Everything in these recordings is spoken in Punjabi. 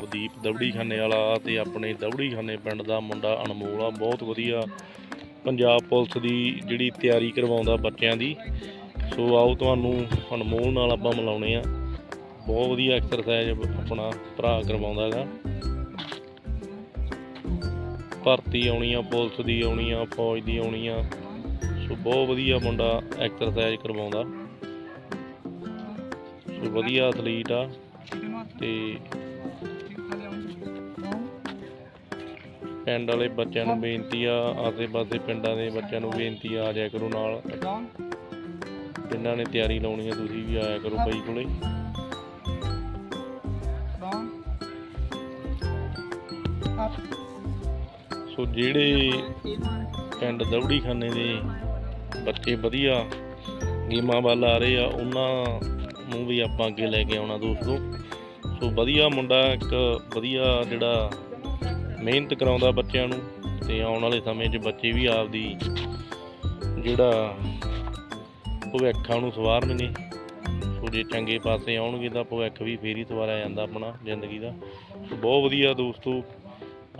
ਨਵਦੀਪ ਦਵੜੀ ਖਾਨੇ ਵਾਲਾ ਤੇ ਆਪਣੇ ਦਵੜੀ ਖਾਨੇ ਪਿੰਡ ਦਾ ਮੁੰਡਾ ਅਨਮੋਲ ਆ, ਬਹੁਤ ਵਧੀਆ ਪੰਜਾਬ ਪੁਲਿਸ ਦੀ ਜਿਹੜੀ ਤਿਆਰੀ ਕਰਵਾਉਂਦਾ ਬੱਚਿਆਂ ਦੀ। ਸੋ ਆਓ ਤੁਹਾਨੂੰ ਅਨਮੋਲ ਨਾਲ ਆਪਾਂ ਮਿਲਾਉਣੇ ਆ। ਬਹੁਤ ਵਧੀਆ ਐਕਸਰਸਾਈਜ਼ ਆਪਣਾ ਭਰਾ ਕਰਵਾਉਂਦਾ ਹੈਗਾ। ਭਰਤੀ ਆਉਣੀ ਆ ਪੁਲਿਸ ਦੀ ਆਉਣੀ ਆ ਫੌਜ ਦੀ ਆਉਣੀ ਆ ਸੋ ਬਹੁਤ ਵਧੀਆ ਮੁੰਡਾ ਐਕਸਰਸਾਈਜ਼ ਕਰਵਾਉਂਦਾ। ਸੋ ਵਧੀਆ ਐਥਲੀਟ ਆ ਤੇ ਪਿੰਡ ਵਾਲੇ ਬੱਚਿਆਂ ਨੂੰ ਬੇਨਤੀ ਆ ਆਸੇ-ਪਾਸੇ ਪਿੰਡਾਂ ਦੇ ਬੱਚਿਆਂ ਨੂੰ ਬੇਨਤੀ ਆ ਆ ਜਾਇਆ ਕਰੋ ਨਾਲ। ਜਿਨ੍ਹਾਂ ਨੇ ਤਿਆਰੀ ਲਾਉਣੀ ਆ, ਤੁਸੀਂ ਵੀ ਆਇਆ ਕਰੋ ਬਾਈ ਕੋਲੇ। ਸੋ ਜਿਹੜੇ ਪਿੰਡ ਦਵੜੀ ਖਾਨੇ ਦੇ ਬੱਚੇ ਵਧੀਆ ਗੇਮਾਂ ਵੱਲ ਆ ਰਹੇ ਆ, ਉਹਨਾਂ ਨੂੰ ਵੀ ਆਪਾਂ ਅੱਗੇ ਲੈ ਕੇ ਆਉਣਾ ਦੋਸਤੋ। ਸੋ ਵਧੀਆ ਮੁੰਡਾ, ਇੱਕ ਵਧੀਆ ਜਿਹੜਾ ਮਿਹਨਤ ਕਰਾਉਂਦਾ ਬੱਚਿਆਂ ਨੂੰ ਤੇ ਆਉਣ ਵਾਲੇ ਸਮੇਂ 'ਚ ਬੱਚੇ ਵੀ ਆਪਦੀ ਜਿਹੜਾ ਭਵਿੱਖਾਂ ਨੂੰ ਸਵਾਰਨਗੇ। ਸੋ ਜੇ ਚੰਗੇ ਪਾਸੇ ਆਉਣਗੇ ਤਾਂ ਭਵਿੱਖ ਵੀ ਫੇਰ ਹੀ ਸਵਾਰਿਆ ਜਾਂਦਾ ਆਪਣਾ ਜ਼ਿੰਦਗੀ ਦਾ। ਸੋ ਬਹੁਤ ਵਧੀਆ ਦੋਸਤੋ,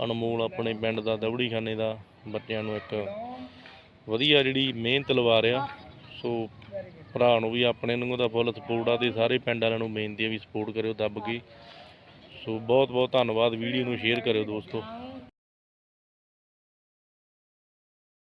ਅਨਮੋਲ ਆਪਣੇ ਪਿੰਡ ਦਾ ਦਵੜੀ ਖਾਨੇ ਦਾ ਬੱਚਿਆਂ ਨੂੰ ਇੱਕ ਵਧੀਆ ਜਿਹੜੀ ਮਿਹਨਤ ਲਵਾ ਰਿਹਾ। ਸੋ ਭਰਾ ਨੂੰ ਵੀ ਆਪਣੇ ਨੂੰ ਉਹਦਾ ਫੁੱਲ ਸਪੋਰਟ ਆ ਤੇ ਸਾਰੇ ਪਿੰਡ ਵਾਲਿਆਂ ਨੂੰ ਬੇਨਤੀ ਹੈ ਵੀ ਸਪੋਰਟ ਕਰਿਓ, ਦੱਬ ਕੇ। ਸੋ ਬਹੁਤ ਬਹੁਤ ਧੰਨਵਾਦ ਵੀਡੀਓ ਨੂੰ ਸ਼ੇਅਰ ਕਰਿਓ ਦੋਸਤੋ।